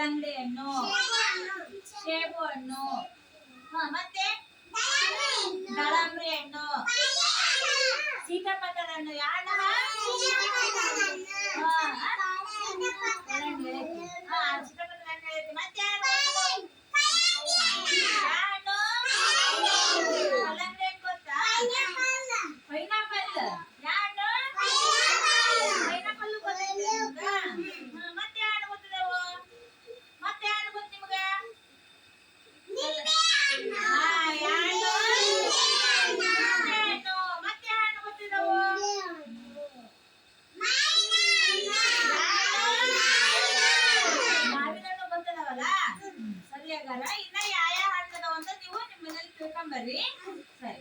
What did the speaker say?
ಕಲ್ಲಂಗಡಿ ಹಣ್ಣು ಸೇಬು ಹಣ್ಣು ಮತ್ತೆ? ದಾಳಂಬ್ರಿ ಹಣ್ಣು ಸೀತಾಪತ್ತಲ ಹಣ್ಣು ಯಾವ ಇನ್ನ ಯಾವ ಯಾವ ಹಣ್ಣು ಅಂತ ನೀವು ನಿಮ್ಮ ಮನೇಲಿ ತಿಳ್ಕೊಂಬರ್ರಿ ಸರಿ.